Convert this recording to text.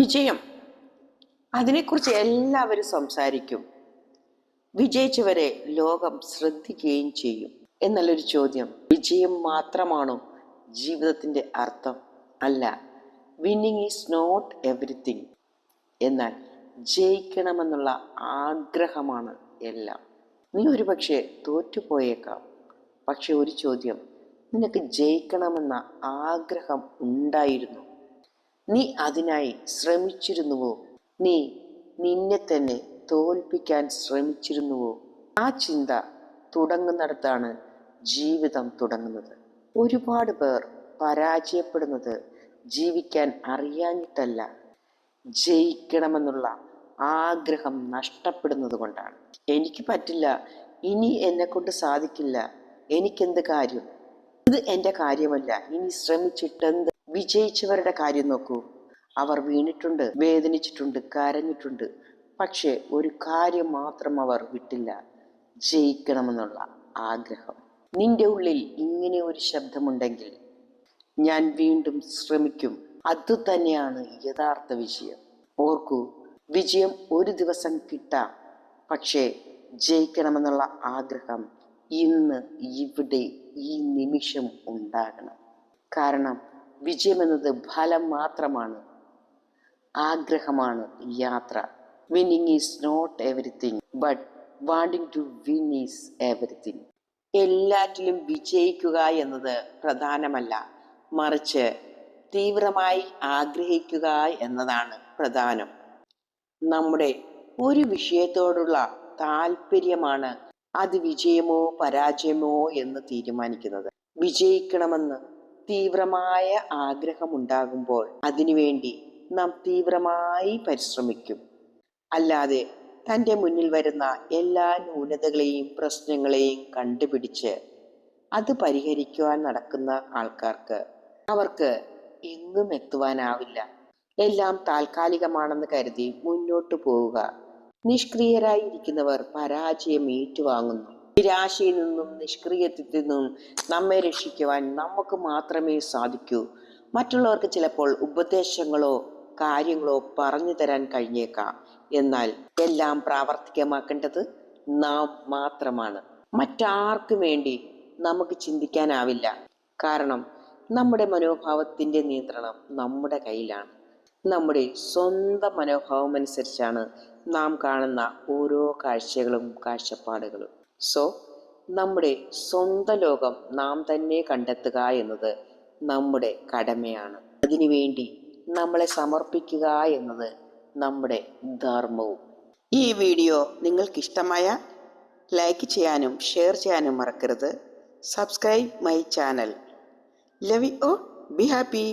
വിജയം. അതിനെക്കുറിച്ച് എല്ലാവരും സംസാരിക്കും. വിജയിച്ചവരെ ലോകം ശ്രദ്ധിക്കുകയും ചെയ്യും എന്നുള്ളൊരു ചോദ്യം. വിജയം മാത്രമാണോ ജീവിതത്തിന്റെ അർത്ഥം? അല്ല. വിന്നിങ് ഈസ് നോട്ട് എവറിത്തിങ് എന്നാൽ ജയിക്കണമെന്നുള്ള ആഗ്രഹമാണ് എല്ലാം. നീ ഒരു പക്ഷേ തോറ്റുപോയേക്കാം. പക്ഷെ ഒരു ചോദ്യം. നിനക്ക് ജയിക്കണമെന്ന ആഗ്രഹം ഉണ്ടായിരുന്നു. നീ അതിനായി ശ്രമിച്ചിരുന്നുവോ? നീ നിന്നെ തന്നെ തോൽപ്പിക്കാൻ ശ്രമിച്ചിരുന്നുവോ? ആ ചിന്ത തുടങ്ങുന്നിടത്താണ് ജീവിതം തുടങ്ങുന്നത്. ഒരുപാട് പേർ പരാജയപ്പെടുന്നത് ജീവിക്കാൻ അറിയാഞ്ഞിട്ടല്ല ജയിക്കണമെന്നുള്ള ആഗ്രഹം നഷ്ടപ്പെടുന്നത് കൊണ്ടാണ്. എനിക്ക് പറ്റില്ല ഇനി എന്നെ കൊണ്ട് സാധിക്കില്ല എനിക്കെന്ത് കാര്യം? ഇത് എന്റെ കാര്യമല്ല ഇനി ശ്രമിച്ചിട്ടെന്ത് വിജയിച്ചവരുടെ കാര്യം നോക്കൂ. അവർ വീണിട്ടുണ്ട് വേദനിച്ചിട്ടുണ്ട് കരഞ്ഞിട്ടുണ്ട്. പക്ഷേ ഒരു കാര്യം മാത്രം അവർ വിട്ടില്ല. ജയിക്കണമെന്നുള്ള ആഗ്രഹം. നിന്റെ ഉള്ളിൽ ഇങ്ങനെ ഒരു ശബ്ദമുണ്ടെങ്കിൽ ഞാൻ വീണ്ടും ശ്രമിക്കും. അത് തന്നെയാണ് യഥാർത്ഥ വിജയം. ഓർക്കൂ വിജയം ഒരു ദിവസം കിട്ടാം. പക്ഷേ ജയിക്കണമെന്നുള്ള ആഗ്രഹം ഇന്ന് ഇവിടെ ഈ നിമിഷം ഉണ്ടാകണം. കാരണം വിജയമെന്നത് ഫലം മാത്രമാണ്. ആഗ്രഹമാണ് യാത്ര. Winning is not everything but wanting to win is everything എല്ലാറ്റിലും വിജയിക്കുക എന്നത് പ്രധാനമല്ല. മറിച്ച് തീവ്രമായി ആഗ്രഹിക്കുക എന്നതാണ് പ്രധാനം. നമ്മുടെ ഒരു വിഷയത്തോടുള്ള താല്പര്യമാണ് അത് വിജയമോ പരാജയമോ എന്ന് തീരുമാനിക്കുന്നത്. വിജയിക്കണമെന്ന് തീവ്രമായ ആഗ്രഹമുണ്ടാകുമ്പോൾ അതിനുവേണ്ടി നാം തീവ്രമായി പരിശ്രമിക്കും. അല്ലാതെ തന്റെ മുന്നിൽ വരുന്ന എല്ലാ ന്യൂനതകളെയും പ്രശ്നങ്ങളെയും കണ്ടുപിടിച്ച് അത് പരിഹരിക്കുവാൻ നടക്കുന്ന ആൾക്കാർക്ക് അവർക്ക് എങ്ങും എത്തുവാനാവില്ല. എല്ലാം താൽക്കാലികമാണെന്ന് കരുതി മുന്നോട്ട് പോവുക. നിഷ്ക്രിയരായി ഇരിക്കുന്നവർ പരാജയം ഏറ്റുവാങ്ങുന്നു. നിരാശയിൽ നിന്നും നിഷ്ക്രിയത്വത്തിൽ നിന്നും നമ്മെ രക്ഷിക്കുവാൻ നമുക്ക് മാത്രമേ സാധിക്കൂ. മറ്റുള്ളവർക്ക് ചിലപ്പോൾ ഉപദേശങ്ങളോ കാര്യങ്ങളോ പറഞ്ഞു തരാൻ കഴിഞ്ഞേക്കാം. എന്നാൽ എല്ലാം പ്രാവർത്തികമാക്കേണ്ടത് നാം മാത്രമാണ്. മറ്റാർക്കും വേണ്ടി നമുക്ക് ചിന്തിക്കാനാവില്ല. കാരണം നമ്മുടെ മനോഭാവത്തിന്റെ നിയന്ത്രണം നമ്മുടെ കയ്യിലാണ്. നമ്മുടെ സ്വന്തം മനോഭാവം അനുസരിച്ചാണ് നാം കാണുന്ന ഓരോ കാഴ്ചകളും കാഴ്ചപ്പാടുകളും. സോ നമ്മുടെ സ്വന്തം ലോകം നാം തന്നെ കണ്ടെത്തുക എന്നത് നമ്മുടെ കടമയാണ്. അതിനുവേണ്ടി നമ്മളെ സമർപ്പിക്കുക എന്നത് നമ്മുടെ ധർമ്മവും. ഈ വീഡിയോ നിങ്ങൾക്ക് ഇഷ്ടമായ ലൈക്ക് ചെയ്യാനും ഷെയർ ചെയ്യാനും മറക്കരുത്. Subscribe my channel love you oh be happy